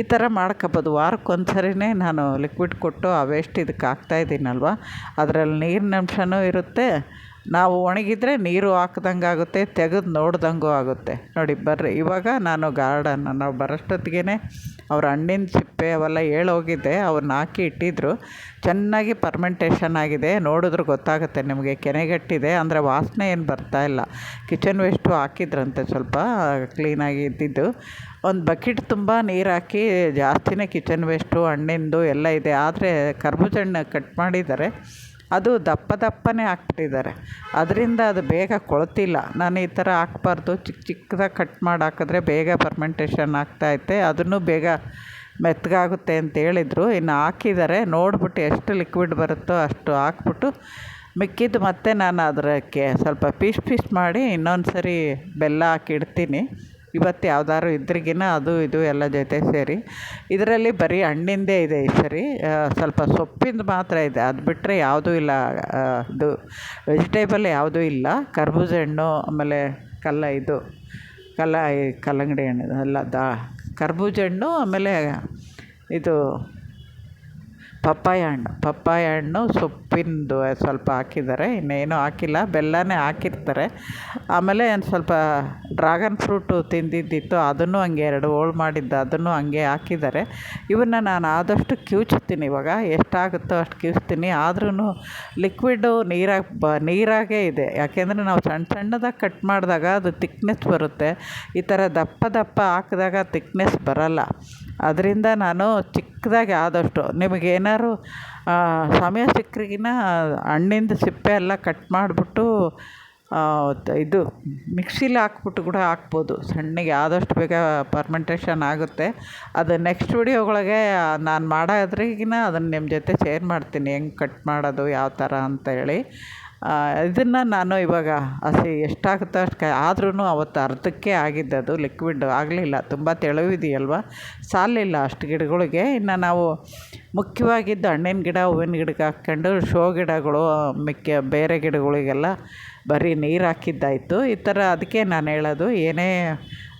[SPEAKER 1] ಈ ಥರ ಮಾಡ್ಕೊಬೋದು. ವಾರಕ್ಕೊಂದು ಸರಿನೇ ನಾನು ಲಿಕ್ವಿಡ್ ಕೊಟ್ಟು ಆ ವೇಸ್ಟ್ ಇದಕ್ಕೆ ಹಾಕ್ತಾಯಿದ್ದೀನಲ್ವ ಅದರಲ್ಲಿ ನೀರಿನ ಅಂಶವೂ ಇರುತ್ತೆ. ನಾವು ಒಣಗಿದ್ರೆ ನೀರು ಹಾಕ್ದಂಗೆ ಆಗುತ್ತೆ, ತೆಗೆದು ನೋಡ್ದಂಗೂ ಆಗುತ್ತೆ. ನೋಡಿ, ಬರ್ರಿ. ಇವಾಗ ನಾನು ಗಾರ್ಡನ್ ನಾವು ಬರೋಷ್ಟೊತ್ತಿಗೆ ಅವ್ರ ಹಣ್ಣಿನ ಸಿಪ್ಪೆ ಅವೆಲ್ಲ ಹೇಳೋಗಿದ್ದೆ ಅವನ್ನ ಹಾಕಿ ಇಟ್ಟಿದ್ರು. ಚೆನ್ನಾಗಿ ಪರ್ಮೆಂಟೇಷನ್ ಆಗಿದೆ. ನೋಡಿದ್ರೆ ಗೊತ್ತಾಗುತ್ತೆ ನಿಮಗೆ ಕೆನೆಗಟ್ಟಿದೆ ಅಂದರೆ ವಾಸನೆ ಏನು ಬರ್ತಾ ಇಲ್ಲ. ಕಿಚನ್ ವೇಸ್ಟು ಹಾಕಿದ್ರಂತೆ ಸ್ವಲ್ಪ ಕ್ಲೀನಾಗಿ ಇದ್ದಿದ್ದು. ಒಂದು ಬಕೆಟ್ ತುಂಬ ನೀರು ಹಾಕಿ ಜಾಸ್ತಿನೇ ಕಿಚನ್ ವೇಸ್ಟು ಹಣ್ಣಿಂದು ಎಲ್ಲ ಇದೆ. ಆದರೆ ಕರ್ಬೂಜ ಹಣ್ಣು ಕಟ್ ಮಾಡಿದ್ದಾರೆ. ಅದು ದಪ್ಪ ದಪ್ಪನೇ ಹಾಕ್ಬಿಟ್ಟಿದ್ದಾರೆ. ಅದರಿಂದ ಅದು ಬೇಗ ಕೊಳ್ತಿಲ್ಲ. ನಾನು ಈ ಥರ ಹಾಕ್ಬಾರ್ದು. ಚಿಕ್ಕ ಚಿಕ್ಕದಾಗಿ ಕಟ್ ಮಾಡಿ ಹಾಕಿದ್ರೆ ಬೇಗ ಫರ್ಮೆಂಟೇಷನ್ ಆಗ್ತೈತೆ ಅದನ್ನು ಬೇಗ ಮೆತ್ತಗಾಗುತ್ತೆ ಅಂತ ಹೇಳಿದರು. ಇನ್ನು ಹಾಕಿದ್ದಾರೆ. ನೋಡ್ಬಿಟ್ಟು ಎಷ್ಟು ಲಿಕ್ವಿಡ್ ಬರುತ್ತೋ ಅಷ್ಟು ಹಾಕ್ಬಿಟ್ಟು ಮಿಕ್ಕಿದ್ದು ಮತ್ತೆ ನಾನು ಅದಕ್ಕೆ ಸ್ವಲ್ಪ ಪೀಸ್ ಪೀಸ್ ಮಾಡಿ ಇನ್ನೊಂದು ಸರಿ ಬೆಲ್ಲ ಹಾಕಿ ಇಡ್ತೀನಿ. ಇವತ್ತು ಯಾವ್ದಾದ್ರು ಇದ್ರಿಗಿನ ಅದು ಇದು ಎಲ್ಲ ಜೊತೆ ಸೇರಿ. ಇದರಲ್ಲಿ ಬರೀ ಹಣ್ಣಿಂದೇ ಇದೆ ಈ ಸರಿ. ಸ್ವಲ್ಪ ಸೊಪ್ಪಿಂದು ಮಾತ್ರ ಇದೆ. ಅದು ಬಿಟ್ಟರೆ ಯಾವುದೂ ಇಲ್ಲ. ಇದು ವೆಜಿಟೇಬಲ್ ಯಾವುದೂ ಇಲ್ಲ. ಕರ್ಬೂಜ ಹಣ್ಣು, ಆಮೇಲೆ ಕಲ್ಲ ಇದು, ಕಲ್ಲ ಕಲ್ಲಂಗಡಿ ಹಣ್ಣು ಅಲ್ಲ ದಾ, ಕರ್ಬೂಜ ಹಣ್ಣು, ಆಮೇಲೆ ಇದು ಪಪ್ಪಾಯ ಹಣ್ಣು. ಪಪ್ಪಾಯ ಹಣ್ಣು ಸೊಪ್ಪಿಂದು ಸ್ವಲ್ಪ ಹಾಕಿದ್ದಾರೆ. ಇನ್ನೇನು ಹಾಕಿಲ್ಲ. ಬೆಲ್ಲನೇ ಹಾಕಿರ್ತಾರೆ. ಆಮೇಲೆ ಒಂದು ಸ್ವಲ್ಪ ಡ್ರಾಗನ್ ಫ್ರೂಟು ತಿಂದಿದ್ದಿತ್ತು. ಅದನ್ನು ಹಂಗೆ ಎರಡು ಹೋಳು ಮಾಡಿದ್ದು. ಅದನ್ನು ಹಂಗೆ ಹಾಕಿದ್ದಾರೆ. ಇವನ್ನ ನಾನು ಆದಷ್ಟು ಕಿವುಚ್ತೀನಿ ಇವಾಗ. ಎಷ್ಟಾಗುತ್ತೋ ಅಷ್ಟು ಕಿವುಚ್ತೀನಿ. ಆದ್ರೂ ಲಿಕ್ವಿಡು ನೀರಾಗಿ ಬ, ನೀರಾಗೇ ಇದೆ. ಯಾಕೆಂದರೆ ನಾವು ಸಣ್ಣ ಸಣ್ಣದಾಗಿ ಕಟ್ ಮಾಡಿದಾಗ ಅದು ತಿಕ್ನೆಸ್ ಬರುತ್ತೆ. ಈ ಥರ ದಪ್ಪ ದಪ್ಪ ಹಾಕಿದಾಗ ತಿಕ್ನೆಸ್ ಬರೋಲ್ಲ. ಅದರಿಂದ ನಾನು ಚಿಕ್ಕದಾಗಿ ಆದಷ್ಟು ನಿಮಗೇನಾದ್ರು ಸಮಯ ಸಿಕ್ಕರಿಗಿನ ಹಣ್ಣಿಂದು ಸಿಪ್ಪೆ ಎಲ್ಲ ಕಟ್ ಮಾಡಿಬಿಟ್ಟು ಇದು ಮಿಕ್ಸಿಲಿ ಹಾಕ್ಬಿಟ್ಟು ಕೂಡ ಹಾಕ್ಬೋದು. ಸಣ್ಣಗೆ ಆದಷ್ಟು ಬೇಗ ಪರ್ಮೆಂಟೇಷನ್ ಆಗುತ್ತೆ. ಅದು ನೆಕ್ಸ್ಟ್ ವಿಡಿಯೋಗಳಿಗೆ ನಾನು ಮಾಡೋದ್ರಿಗಿನ ಅದನ್ನು ನಿಮ್ಮ ಜೊತೆ ಶೇರ್ ಮಾಡ್ತೀನಿ. ಹೆಂಗೆ ಕಟ್ ಮಾಡೋದು, ಯಾವ ಥರ ಅಂತ ಹೇಳಿ. ಇದನ್ನು ನಾನು ಇವಾಗ ಹಸಿ ಎಷ್ಟಾಗುತ್ತೋ ಅಷ್ಟು ಆದ್ರೂ ಅವತ್ತು ಅರ್ಧಕ್ಕೆ ಅದು ಲಿಕ್ವಿಡ್ ಆಗಲಿಲ್ಲ. ತುಂಬ ತೆಳುವಿದೆಯಲ್ವ ಸಾಲಿಲ್ಲ ಅಷ್ಟು ಗಿಡಗಳಿಗೆ. ಇನ್ನು ನಾವು ಮುಖ್ಯವಾಗಿದ್ದು ಹಣ್ಣಿನ ಗಿಡ, ಹೂವಿನ ಗಿಡಕ್ಕೆ ಹಾಕ್ಕೊಂಡು ಶೋ ಗಿಡಗಳು, ಮಿಕ್ಕ ಬೇರೆ ಗಿಡಗಳಿಗೆಲ್ಲ ಬರೀ ನೀರು ಹಾಕಿದ್ದಾಯಿತು. ಈ ಥರ ಅದಕ್ಕೆ ನಾನು ಹೇಳೋದು, ಏನೇ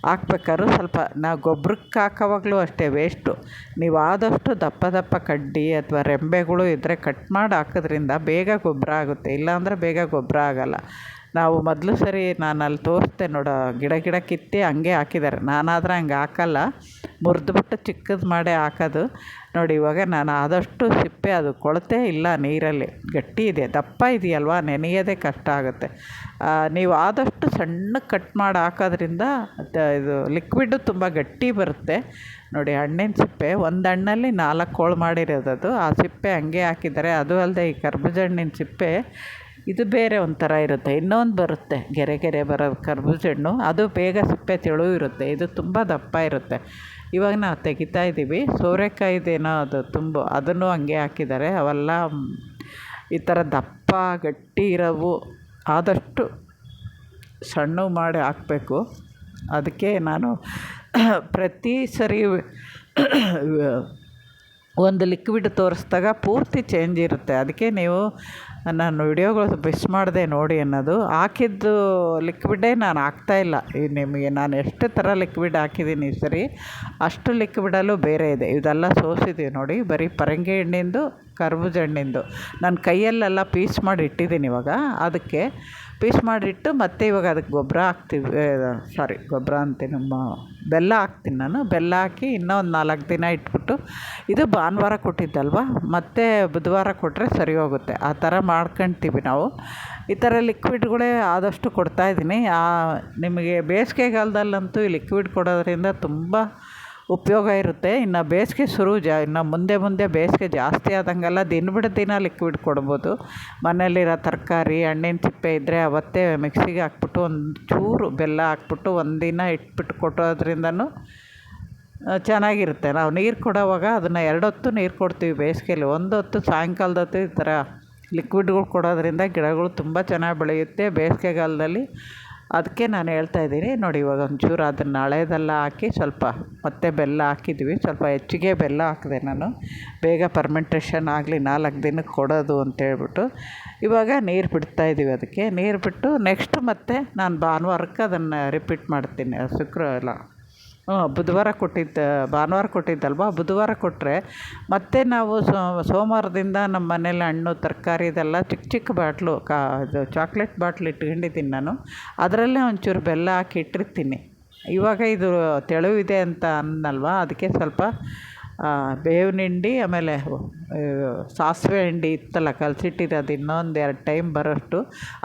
[SPEAKER 1] ಹಾಕ್ಬೇಕಾದ್ರೂ ಸ್ವಲ್ಪ ನಾವು ಗೊಬ್ಬರಕ್ಕೆ ಹಾಕೋವಾಗಲೂ ಅಷ್ಟೇ ವೇಸ್ಟು ನೀವು ಆದಷ್ಟು ದಪ್ಪ ದಪ್ಪ ಕಡ್ಡಿ ಅಥವಾ ರೆಂಬೆಗಳು ಇದ್ದರೆ ಕಟ್ ಮಾಡಿ ಹಾಕೋದ್ರಿಂದ ಬೇಗ ಗೊಬ್ಬರ ಆಗುತ್ತೆ. ಇಲ್ಲಾಂದರೆ ಬೇಗ ಗೊಬ್ಬರ ಆಗೋಲ್ಲ. ನಾವು ಮೊದಲು ಸರಿ ನಾನು ಅಲ್ಲಿ ತೋರಿಸ್ದೆ ನೋಡು, ಗಿಡ ಗಿಡ ಕಿತ್ತಿ ಹಂಗೆ ಹಾಕಿದ್ದಾರೆ. ನಾನಾದ್ರೆ ಹಂಗೆ ಹಾಕಲ್ಲ. ಮುರಿದ್ಬಿಟ್ಟು ಚಿಕ್ಕದು ಮಾಡೇ ಹಾಕೋದು. ನೋಡಿ, ಇವಾಗ ನಾನು ಆದಷ್ಟು ಸಿಪ್ಪೆ ಅದು ಕೊಳತೆ ಇಲ್ಲ ನೀರಲ್ಲಿ. ಗಟ್ಟಿ ಇದೆ. ದಪ್ಪ ಇದೆಯಲ್ವಾ? ನೆನೆಯೋದೇ ಕಷ್ಟ ಆಗುತ್ತೆ. ನೀವು ಆದಷ್ಟು ಸಣ್ಣಗೆ ಕಟ್ ಮಾಡಿ ಹಾಕೋದ್ರಿಂದ ಇದು ಲಿಕ್ವಿಡು ತುಂಬ ಗಟ್ಟಿ ಬರುತ್ತೆ. ನೋಡಿ, ಹಣ್ಣಿನ ಸಿಪ್ಪೆ, ಒಂದು ಹಣ್ಣಲ್ಲಿ ನಾಲ್ಕು ಹೋಳು ಮಾಡಿರೋದು ಆ ಸಿಪ್ಪೆ ಹಂಗೆ ಹಾಕಿದ್ದಾರೆ. ಅದು ಅಲ್ಲದೆ ಈ ಕರ್ಬೂಜ ಹಣ್ಣಿನ ಸಿಪ್ಪೆ ಇದು ಬೇರೆ ಒಂಥರ ಇರುತ್ತೆ. ಇನ್ನೊಂದು ಬರುತ್ತೆ. ಗೆರೆ ಗೆರೆ ಬರೋ ಕರ್ಬೂಜ ಹಣ್ಣು. ಅದು ಬೇಗ ಸಿಪ್ಪೆ ತೆಳು ಇರುತ್ತೆ. ಇದು ತುಂಬ ದಪ್ಪ ಇರುತ್ತೆ. ಇವಾಗ ನಾವು ತೆಗಿತಾ ಇದ್ದೀವಿ. ಸೋರೆಕಾಯಿದೇನೋ ಅದು ತುಂಬ, ಅದನ್ನು ಹಂಗೆ ಹಾಕಿದ್ದಾರೆ. ಅವೆಲ್ಲ ಈ ಥರ ದಪ್ಪ, ಗಟ್ಟಿ ಇರೋವು. ಆದಷ್ಟು ಸಣ್ಣವು ಮಾಡಿ ಹಾಕಬೇಕು. ಅದಕ್ಕೆ ನಾನು ಪ್ರತಿ ಸರಿ ಒಂದು ಲಿಕ್ವಿಡ್ ತೋರಿಸ್ದಾಗ ಪೂರ್ತಿ ಚೇಂಜ್ ಇರುತ್ತೆ. ಅದಕ್ಕೆ ನೀವು ನಾನು ವಿಡಿಯೋಗಳು ಮಿಸ್ ಮಾಡಿದೆ ನೋಡಿ ಅನ್ನೋದು. ಹಾಕಿದ್ದು ಲಿಕ್ವಿಡೇ ನಾನು ಹಾಕ್ತಾಯಿಲ್ಲ ಈ ನಿಮಗೆ ನಾನು ಎಷ್ಟು ಥರ ಲಿಕ್ವಿಡ್ ಹಾಕಿದ್ದೀನಿ ಈ ಸರಿ, ಅಷ್ಟು ಲಿಕ್ವಿಡಲ್ಲೂ ಬೇರೆ ಇದೆ. ಇದೆಲ್ಲ ಸೋಸಿದ್ದೀವಿ ನೋಡಿ, ಬರೀ ಪರಂಗಿ ಹಣ್ಣಿಂದು ಕರ್ಬೂಜ ಹಣ್ಣಿಂದು ನಾನು ಕೈಯಲ್ಲೆಲ್ಲ ಪೀಸ್ ಮಾಡಿ ಇಟ್ಟಿದ್ದೀನಿ ಇವಾಗ. ಅದಕ್ಕೆ ಪೀಸ್ ಮಾಡಿಟ್ಟು ಮತ್ತೆ ಇವಾಗ ಅದಕ್ಕೆ ಗೊಬ್ಬರ ಹಾಕ್ತೀವಿ ಸಾರಿ ಗೊಬ್ಬರ ಅಂತೀನಿ ನಮ್ಮ ಬೆಲ್ಲ ಹಾಕ್ತೀನಿ ನಾನು. ಬೆಲ್ಲ ಹಾಕಿ ಇನ್ನೂ ಒಂದು ನಾಲ್ಕು ದಿನ ಇಟ್ಬಿಟ್ಟು, ಇದು ಭಾನುವಾರ ಕೊಟ್ಟಿದ್ದಲ್ವ? ಮತ್ತೆ ಬುಧವಾರ ಕೊಟ್ಟರೆ ಸರಿ ಹೋಗುತ್ತೆ. ಆ ಥರ ಮಾಡ್ಕೊಳ್ತೀವಿ ನಾವು. ಈ ಥರ ಲಿಕ್ವಿಡ್ಗಳೇ ಆದಷ್ಟು ಕೊಡ್ತಾಯಿದ್ದೀನಿ ನಿಮಗೆ ಬೇಸಿಗೆಗಾಲದಲ್ಲಂತೂ ಈ ಲಿಕ್ವಿಡ್ ಕೊಡೋದ್ರಿಂದ ತುಂಬ ಉಪಯೋಗ ಇರುತ್ತೆ. ಇನ್ನು ಬೇಸಿಗೆ ಶುರು ಜಾ, ಇನ್ನು ಮುಂದೆ ಮುಂದೆ ಬೇಸಿಗೆ ಜಾಸ್ತಿ ಆದಂಗೆಲ್ಲ ದಿನ ಬಿಡ ದಿನ ಲಿಕ್ವಿಡ್ ಕೊಡ್ಬೋದು. ಮನೇಲಿರೋ ತರಕಾರಿ, ಹಣ್ಣಿನ ಸಿಪ್ಪೆ ಇದ್ದರೆ ಅವತ್ತೇ ಮಿಕ್ಸಿಗೆ ಹಾಕ್ಬಿಟ್ಟು ಒಂದು ಚೂರು ಬೆಲ್ಲ ಹಾಕ್ಬಿಟ್ಟು ಒಂದಿನ ಇಟ್ಬಿಟ್ಟು ಕೊಟ್ಟೋದ್ರಿಂದನೂ ಚೆನ್ನಾಗಿರುತ್ತೆ. ನಾವು ನೀರು ಕೊಡೋವಾಗ ಅದನ್ನು ಎರಡು ಹೊತ್ತು ನೀರು ಕೊಡ್ತೀವಿ ಬೇಸಿಗೆಯಲ್ಲಿ ಒಂದು ಹೊತ್ತು ಸಾಯಂಕಾಲದ ಹೊತ್ತು ಈ ಥರ ಲಿಕ್ವಿಡ್ಗಳು ಕೊಡೋದ್ರಿಂದ ಗಿಡಗಳು ತುಂಬ ಚೆನ್ನಾಗಿ ಬೆಳೆಯುತ್ತೆ. ಬೇಸಿಗೆಗಾಲದಲ್ಲಿ ಅದಕ್ಕೆ ನಾನು ಹೇಳ್ತಾ ಇದ್ದೀನಿ, ನೋಡಿ ಇವಾಗ ಒಂಚೂರು ಅದನ್ನು ಹಳೇದೆಲ್ಲ ಹಾಕಿ ಸ್ವಲ್ಪ ಮತ್ತೆ ಬೆಲ್ಲ ಹಾಕಿದ್ವಿ. ಸ್ವಲ್ಪ ಹೆಚ್ಚಿಗೆ ಬೆಲ್ಲ ಹಾಕಿದೆ ನಾನು. ಬೇಗ ಪರ್ಮೆಂಟೇಷನ್ ಆಗಲಿ, ನಾಲ್ಕು ದಿನಕ್ಕೆ ಕೊಡೋದು ಅಂತ ಹೇಳ್ಬಿಟ್ಟು. ಇವಾಗ ನೀರು ಬಿಡ್ತಾ ಇದ್ದೀವಿ ಅದಕ್ಕೆ. ನೀರು ಬಿಟ್ಟು ನೆಕ್ಸ್ಟ್ ಮತ್ತೆ ನಾನು ಭಾನುವಾರಕ್ಕೆ ಅದನ್ನು ರಿಪೀಟ್ ಮಾಡ್ತೀನಿ, ಶುಕ್ರವಾರ. ಬುಧವಾರ ಕೊಟ್ಟಿದ್ದು, ಭಾನುವಾರ ಕೊಟ್ಟಿದ್ದಲ್ವಾ? ಬುಧವಾರ ಕೊಟ್ಟರೆ ಮತ್ತೆ ನಾವು ಸೋಮವಾರದಿಂದ ನಮ್ಮ ಮನೇಲಿ ಹಣ್ಣು, ತರಕಾರಿ ಇದೆಲ್ಲ ಚಿಕ್ಕ ಚಿಕ್ಕ ಬಾಟ್ಲು, ಕಾ, ಇದು ಚಾಕ್ಲೇಟ್ ಬಾಟ್ಲ್ ಇಟ್ಕೊಂಡಿದ್ದೀನಿ ನಾನು. ಅದರಲ್ಲೇ ಒಂಚೂರು ಬೆಲ್ಲ ಹಾಕಿ ಇಟ್ಟಿರ್ತೀನಿ. ಇವಾಗ ಇದು ತೆಳುವಿದೆ ಅಂತ ಅಂದಲ್ವಾ ಅದಕ್ಕೆ ಸ್ವಲ್ಪ ಬೇವಿನ ಹಿಂಡಿ, ಆಮೇಲೆ ಸಾಸಿವೆ ಹಿಂಡಿ ಇತ್ತಲ್ಲ, ಕಲಸಿಟ್ಟಿರೋದು ಇನ್ನೊಂದು ಎರಡು ಟೈಮ್ ಬರೋಷ್ಟು,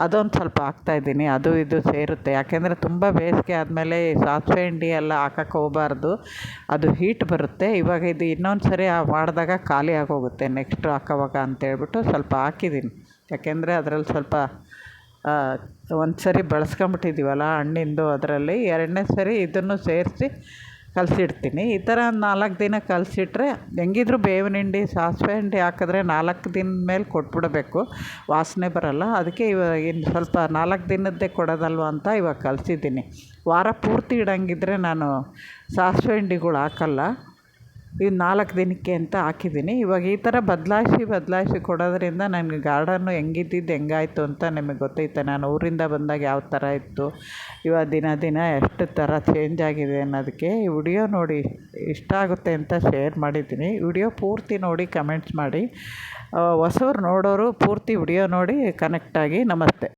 [SPEAKER 1] ಅದೊಂದು ಸ್ವಲ್ಪ ಹಾಕ್ತಾಯಿದ್ದೀನಿ ಅದು ಇದು ಸೇರುತ್ತೆ. ಯಾಕೆಂದರೆ ತುಂಬ ಬೇಸಿಗೆ ಆದಮೇಲೆ ಸಾಸಿವೆ ಹಿಂಡಿ ಎಲ್ಲ ಹಾಕಕ್ಕೆ ಹೋಗಬಾರ್ದು, ಅದು ಹೀಟ್ ಬರುತ್ತೆ. ಇವಾಗ ಇದು ಇನ್ನೊಂದು ಸರಿ ಮಾಡಿದಾಗ ಖಾಲಿ ಆಗೋಗುತ್ತೆ ನೆಕ್ಸ್ಟ್ ಹಾಕೋವಾಗ ಅಂತೇಳ್ಬಿಟ್ಟು ಸ್ವಲ್ಪ ಹಾಕಿದ್ದೀನಿ. ಯಾಕೆಂದರೆ ಅದರಲ್ಲಿ ಸ್ವಲ್ಪ ಒಂದು ಸರಿ ಬಳಸ್ಕೊಂಬಿಟ್ಟಿದ್ದೀವಲ್ಲ ಹಣ್ಣಿಂದು, ಅದರಲ್ಲಿ ಎರಡನೇ ಸರಿ ಇದನ್ನು ಸೇರಿಸಿ ಕಲಸಿಡ್ತೀನಿ. ಈ ಥರ ನಾಲ್ಕು ದಿನ ಕಲಸಿಟ್ರೆ ಹೆಂಗಿದ್ರು ಬೇವಿನ ಹಿಂಡಿ, ಸಾಸಿವೆ ಹಿಂಡಿ ಹಾಕಿದ್ರೆ ನಾಲ್ಕು ದಿನದ ಮೇಲೆ ಕೊಟ್ಬಿಡಬೇಕು. ವಾಸನೆ ಬರೋಲ್ಲ. ಅದಕ್ಕೆ ಇವಾಗ ಇನ್ನು ಸ್ವಲ್ಪ ನಾಲ್ಕು ದಿನದ್ದೇ ಕೊಡೋದಲ್ವ ಅಂತ ಇವಾಗ ಕಲಸಿದ್ದೀನಿ. ವಾರ ಪೂರ್ತಿ ಇಡೋಂಗಿದ್ರೆ ನಾನು ಸಾಸಿವೆ ಹಿಂಡಿಗಳು ಹಾಕಲ್ಲ. ಇದು ನಾಲ್ಕು ದಿನಕ್ಕೆ ಅಂತ ಹಾಕಿದ್ದೀನಿ. ಇವಾಗ ಈ ಥರ ಬದಲಾಯಿಸಿ ಬದಲಾಯಿಸಿ ಕೊಡೋದ್ರಿಂದ ನನಗೆ ಗಾರ್ಡನ್ನು ಹೆಂಗಿದ್ದಿದ್ದು ಹೆಂಗಾಯ್ತು ಅಂತ ನಿಮಗೆ ಗೊತ್ತೈತೆ. ನಾನು ಊರಿಂದ ಬಂದಾಗ ಯಾವ ಥರ ಇತ್ತು, ಇವಾಗ ದಿನ ದಿನ ಎಷ್ಟು ಥರ ಚೇಂಜ್ ಆಗಿದೆ ಅನ್ನೋದಕ್ಕೆ ಈ ವಿಡಿಯೋ ನೋಡಿ ಇಷ್ಟ ಆಗುತ್ತೆ ಅಂತ ಶೇರ್ ಮಾಡಿದ್ದೀನಿ. ವಿಡಿಯೋ ಪೂರ್ತಿ ನೋಡಿ ಕಮೆಂಟ್ಸ್ ಮಾಡಿ. ಹೊಸವ್ರು ನೋಡೋರು ಪೂರ್ತಿ ವಿಡಿಯೋ ನೋಡಿ ಕನೆಕ್ಟಾಗಿ ನಮಸ್ತೆ.